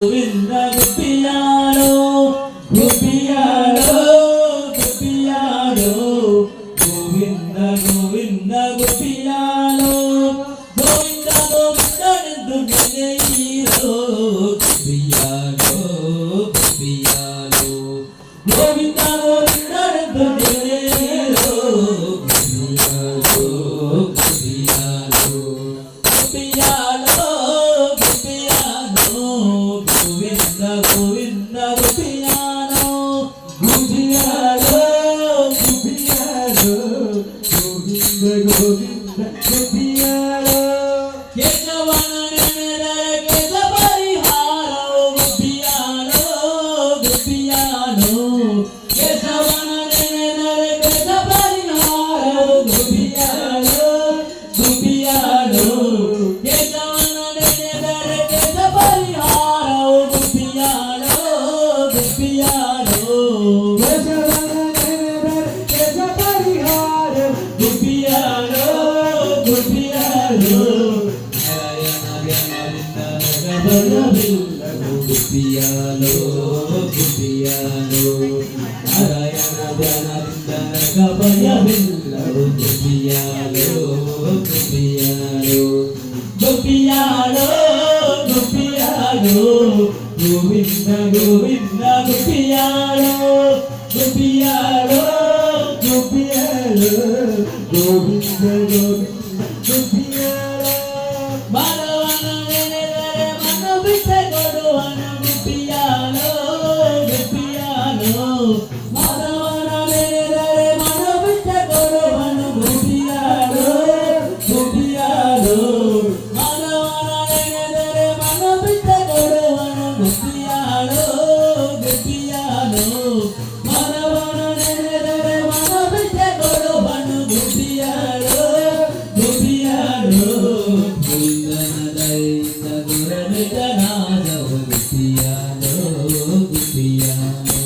గోవింద పిల్లలో హృదయాలో కేశవన పుట్టినాడు పుట్టియాలో పుట్టియాలో నారాయణ జనార్దన కబయ బిల్లడు పుట్టియాలో పుట్టియాలో పుట్టియాలో పుట్టియాలో గోవింద గోవింద గుపియాలో గుపియాలో గుపియాలో గోవింద గోవింద గణనాథో విద్యాలో విద్యాలో